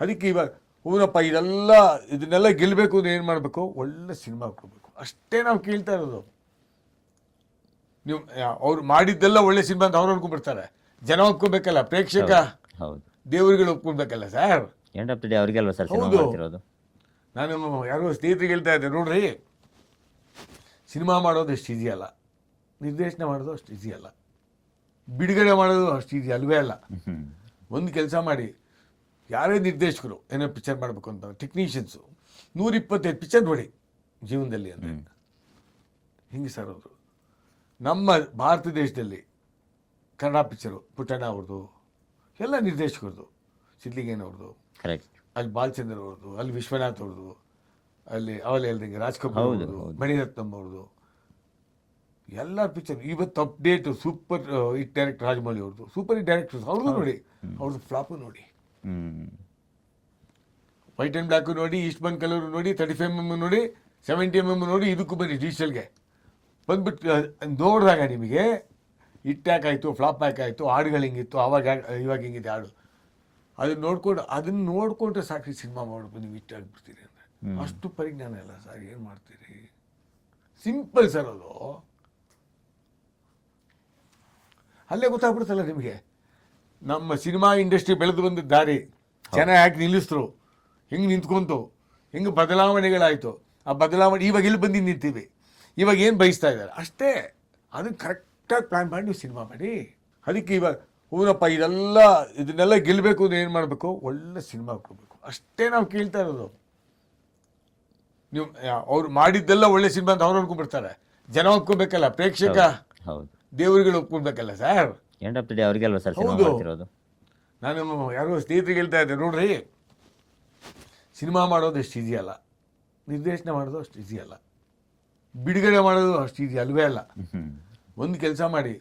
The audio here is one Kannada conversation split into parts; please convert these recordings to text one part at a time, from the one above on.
ಅದಕ್ಕೆ ಇವಾಗ ಹೂನಪ್ಪ ಇದೆಲ್ಲ ಇದನ್ನೆಲ್ಲ ಗೆಲ್ಲಬೇಕು ಅಂದ್ರೆ ಏನು ಮಾಡಬೇಕು? ಒಳ್ಳೆ ಸಿನಿಮಾ ಕೊಡಬೇಕು. ಅಷ್ಟೇ ನಾವು ಕೇಳ್ತಾ ಇರೋದು. ನೀವು ಅವ್ರು ಮಾಡಿದ್ದೆಲ್ಲ ಒಳ್ಳೆ ಸಿನಿಮಾ ಅಂತ ಅವ್ರು ಅನ್ಕೊಂಡ್ಬಿಡ್ತಾರೆ. ಜನ ಒಪ್ಕೊಬೇಕಲ್ಲ ಪ್ರೇಕ್ಷಕ ಹೌದು ದೇವರುಗಳು ಒಪ್ಕೊಬೇಕಲ್ಲ sir? End of the day sir ಹೌದು. ನಾನು ಯಾರೋ ಸ್ನೇಹಿತರಿಗೆ ಹೇಳ್ತಾ ಇದ್ದೆ ನೋಡ್ರಿ. ಸಿನಿಮಾ ಮಾಡೋದು ಅಷ್ಟು ಈಸಿ ಅಲ್ಲ. ನಿರ್ದೇಶನ ಮಾಡೋದು ಅಷ್ಟು ಈಸಿ ಅಲ್ಲ. ಬಿಡುಗಡೆ ಮಾಡೋದು ಅಷ್ಟು ಈಸಿ ಅಲ್ವೇ ಅಲ್ಲ. ಒಂದು ಕೆಲಸ ಮಾಡಿ. ಯಾರೇ ನಿರ್ದೇಶಕರು ಏನೋ ಪಿಕ್ಚರ್ ಮಾಡಬೇಕು ಅಂತ ಟೆಕ್ನಿಷಿಯನ್ಸು ನೂರಿಪ್ಪತ್ತೈದು ಪಿಕ್ಚರ್ ನೋಡಿ ಜೀವನದಲ್ಲಿ ಅಂದರೆ. ಹಿಂಗೆ ಸರ್ ಅವರು? ನಮ್ಮ ಭಾರತ ದೇಶದಲ್ಲಿ ಕನ್ನಡ ಪಿಕ್ಚರು ಪುಟ್ಟಣ್ಣ ಅವ್ರದ್ದು ಎಲ್ಲ ನಿರ್ದೇಶಕರದು ಕರೆಕ್ಟ್ ಅಲ್ಲಿ ಬಾಲಚಂದ್ರ ಅವ್ರದ್ದು ಅಲ್ಲಿ ವಿಶ್ವನಾಥ್ ಅವ್ರದ್ದು ಅಲ್ಲಿ ಅವಲೇ ಹೇಳ್ದಂಗೆ ರಾಜ್ಕುಮಾರ್ ಅವ್ರದ್ದು ಮಣಿರತ್ನಮ್ಮ ಮಣಿರತ್ನಂ ಅವ್ರದ್ದು ಎಲ್ಲ ಪಿಕ್ಚರ್ ಇವತ್ತು update super hit director Rajamouli ಅವ್ರದ್ದು ಸೂಪರ್ ಹಿಟ್ ಡೈರೆಕ್ಟರ್ಸ್ ಅವ್ರದ್ದು ನೋಡಿ ಅವ್ರದ್ದು ಫ್ಲಾಪು ನೋಡಿ. ವೈಟ್ ಆ್ಯಂಡ್ ಬ್ಲ್ಯಾಕು ನೋಡಿ ಈಸ್ಟ್ ಬಂದ್ ಕಲರ್ ನೋಡಿ ತರ್ಟಿ ಫೈವ್ ಎಂ ಎಂ ನೋಡಿ ಸೆವೆಂಟಿ ಎಂ ಎಂ ನೋಡಿ ಇದಕ್ಕೂ ಬನ್ನಿ ಡಿಜಿಟಲ್ಗೆ ಬಂದ್ಬಿಟ್ಟು ನೋಡಿದಾಗ ನಿಮಗೆ ಇಟ್ ಯಾಕೆ ಆಯಿತು ಫ್ಲಾಪ್ ಯಾಕೆ ಆಯಿತು ಹಾಡುಗಳು ಹಿಂಗಿತ್ತು ಅವಾಗ ಯಾಕ್- ಇವಾಗ ಹಿಂಗಿದೆ ಹಾಡು. ಅದನ್ನ ನೋಡಿಕೊಂಡು ಅದನ್ನ ನೋಡಿಕೊಂಡ್ರೆ ಸಾಕು ಸಿನಿಮಾ ಮಾಡಬೇಕು ನೀವು ಹಿಟ್ ಆಗಿಬಿಡ್ತೀರಿ ಅಂದರೆ ಅಷ್ಟು ಪರಿಜ್ಞಾನ ಇಲ್ಲ ಸರ್ ಏನು ಮಾಡ್ತೀರಿ? ಸಿಂಪಲ್ ಸರ್ ಅದು. ಅಲ್ಲೇ ಗೊತ್ತಾಗ್ಬಿಡುತ್ತಲ್ಲ ನಿಮಗೆ? ನಮ್ಮ ಸಿನಿಮಾ ಇಂಡಸ್ಟ್ರಿ ಬೆಳೆದು ಬಂದ ದಾರಿ. ಜನ ಯಾಕೆ ನಿಲ್ಲಿಸಿದ್ರು ಹೆಂಗೆ ನಿಂತ್ಕೊಂತು? ಹೆಂಗೆ ಬದಲಾವಣೆಗಳಾಯಿತು? ಆ ಬದಲಾವಣೆ ಇವಾಗ ಇಲ್ಲಿ ಬಂದು ನಿಂತೀವಿ? ಇವಾಗ ಏನು ಬಯಸ್ತಾ ಇದ್ದಾರೆ? ಅಷ್ಟೇ. ಅದನ್ನು ಕರೆಕ್ಟಾಗಿ ಪ್ಲ್ಯಾನ್ ಮಾಡಿ ನೀವು ಸಿನಿಮಾ ಮಾಡಿ. ಅದಕ್ಕೆ ಇವಾಗ ಹೂನಪ್ಪ ಇದೆಲ್ಲ ಇದನ್ನೆಲ್ಲ ಗೆಲ್ಲಬೇಕು ಅಂದ್ರೆ ಏನು ಮಾಡಬೇಕು? ಒಳ್ಳೆ ಸಿನಿಮಾ ಕೊಡಬೇಕು. ಅಷ್ಟೇ ನಾವು ಕೇಳ್ತಾ ಇರೋದು. ನೀವು ಅವ್ರು ಮಾಡಿದ್ದೆಲ್ಲ ಒಳ್ಳೆ ಸಿನಿಮಾ ಅಂತ ಅವ್ರು ಅನ್ಕೊಂಡ್ಬಿಡ್ತಾರೆ. ಜನ ಒಪ್ಕೊಬೇಕಲ್ಲ ಪ್ರೇಕ್ಷಕ ಹೌದು ದೇವರುಗಳು ಒಪ್ಕೊಳ್ಬೇಕಲ್ಲ sir? End of the day ಅವ್ರಿಗೆ ಅಲ್ವಾ ಸರ್ ಸಿನಿಮಾ ಹೌದು. ಮಾಡ್ತಿರೋದು? ನಾನು ಯಾರೋ ಸ್ನೇಹಿತರಿಗೆ ಹೇಳ್ತಾ ಇದ್ದೆ ನೋಡ್ರಿ ಸಿನಿಮಾ ಮಾಡೋದು ಅಷ್ಟು ಈಸಿ ಅಲ್ಲ. ನಿರ್ದೇಶನ ಮಾಡೋದು ಅಷ್ಟು ಈಸಿ ಅಲ್ಲ. ಬಿಡುಗಡೆ ಮಾಡೋದು ಅಷ್ಟು ಈಸಿ ಅಲ್ವೇ ಅಲ್ಲ. ಹ್ಮ್. ಒಂದು ಕೆಲಸ ಮಾಡಿ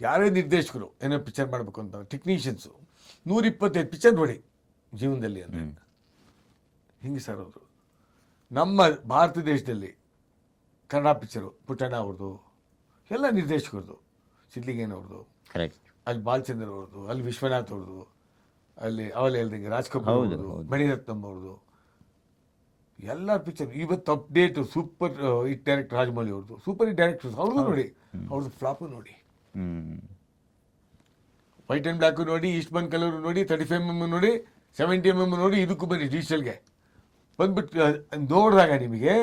ಯಾರೇ ನಿರ್ದೇಶಕರು ಏನೋ ಪಿಕ್ಚರ್ ಮಾಡಬೇಕು ಅಂತ ಟೆಕ್ನಿಷಿಯನ್ಸು ನೂರಿಪ್ಪತ್ತೈದು ಪಿಕ್ಚರ್ ನೋಡಿ ಜೀವನದಲ್ಲಿ ಅಂದರೆ. ಹಿಂಗೆ ಸರ್ ಅವರು? ನಮ್ಮ ಭಾರತ ದೇಶದಲ್ಲಿ ಕನ್ನಡ ಪಿಕ್ಚರು ಪುಟ್ಟಣ್ಣ ಅವ್ರದ್ದು ಎಲ್ಲ ನಿರ್ದೇಶಕರದು ಸಿದ್ಲಿಂಗೇನ್ ಅವ್ರದ್ದು ಕರೆಕ್ಟ್ ಅಲ್ಲಿ ಬಾಲಚಂದ್ರ ಅವ್ರದ್ದು ಅಲ್ಲಿ ವಿಶ್ವನಾಥ್ ಅವ್ರದ್ದು ಅಲ್ಲಿ ಅವಲೇ ಹೇಳ್ದಂಗೆ ರಾಜ್ಕಪೂರ್ ಹೌದು, ಅವ್ರದ್ದು ಹೌದು. ಮಣಿರತ್ನಂ ಅವ್ರದ್ದು ಎಲ್ಲ ಪಿಕ್ಚರ್ ಇವತ್ತು update super hit director Rajamouli ಅವ್ರದ್ದು ಸೂಪರ್ ಹಿಟ್ ಡೈರೆಕ್ಟರ್ಸ್ ಅವ್ರದ್ದು ನೋಡಿ. ಅವ್ರದ್ದು ಫ್ಲಾಪು ನೋಡಿ. ಹ್ಮ್. ವೈಟ್ ಆ್ಯಂಡ್ ಬ್ಲ್ಯಾಕು ನೋಡಿ ಈಸ್ಟ್ ಬನ್ ಕಲರ್ ನೋಡಿ ತರ್ಟಿ ಫೈವ್ ಎಂ ಎಂ ನೋಡಿ ಸೆವೆಂಟಿ ಎಂ ಎಂ ನೋಡಿ ಇದಕ್ಕೂ ಬನ್ನಿ ಡಿಜಿಟಲ್ಗೆ ಬಂದ್ಬಿಟ್ಟು ಅಹ್, ನೋಡಿದಾಗ ನಿಮಗೆ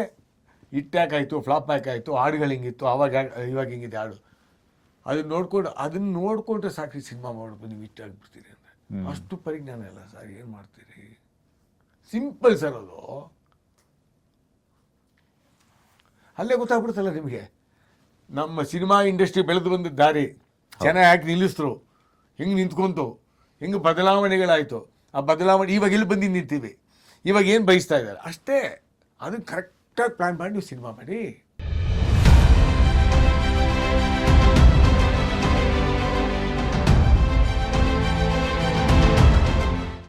ಹಿಟ್ ಯಾಕೆ ಆಯಿತು ಫ್ಲಾಪ್ ಯಾಕೆ ಆಯಿತು ಹಾಡುಗಳು ಹಿಂಗಿತ್ತು ಆವಾಗ ಯಾಕ್- ಇವಾಗ ಹಿಂಗಿದೆ ಹಾಡು. ಅದನ್ನ ನೋಡ್ಕೊಂಡು ಅದನ್ನ ನೋಡ್ಕೊಂಡ್ರೆ ಸಾಕು ಸಿನಿಮಾ ಮಾಡೋದು ನೀವು ಇಷ್ಟ ಆಗ್ಬಿಡ್ತೀರಿ ಅಂದರೆ ಅಷ್ಟು ಪರಿಜ್ಞಾನ ಇಲ್ಲ ಸರ್ ಏನು ಮಾಡ್ತೀರಿ? ಸಿಂಪಲ್ ಸರ್ ಅದು. ಅಲ್ಲೇ ಗೊತ್ತಾಗ್ಬಿಡುತ್ತಲ್ಲ ನಿಮಗೆ? ನಮ್ಮ ಸಿನಿಮಾ ಇಂಡಸ್ಟ್ರಿ ಬೆಳೆದು ಬಂದ ದಾರಿ. ಜನ ಯಾಕೆ ನಿಲ್ಲಿಸಿದ್ರು ಹೆಂಗೆ ನಿಂತ್ಕೊಂತು. ಹೆಂಗೆ ಬದಲಾವಣೆಗಳಾಯಿತು. ಆ ಬದಲಾವಣೆ ಇವಾಗ ಇಲ್ಲಿ ಬಂದು ನಿಂತೀವಿ ಇವಾಗ ಏನು ಬಯಸ್ತಾ ಇದ್ದಾರೆ? ಅಷ್ಟೇ. ಅದನ್ನು ಕರೆಕ್ಟಾಗಿ ಪ್ಲ್ಯಾನ್ ಮಾಡಿ ನೀವು ಸಿನಿಮಾ ಮಾಡಿ.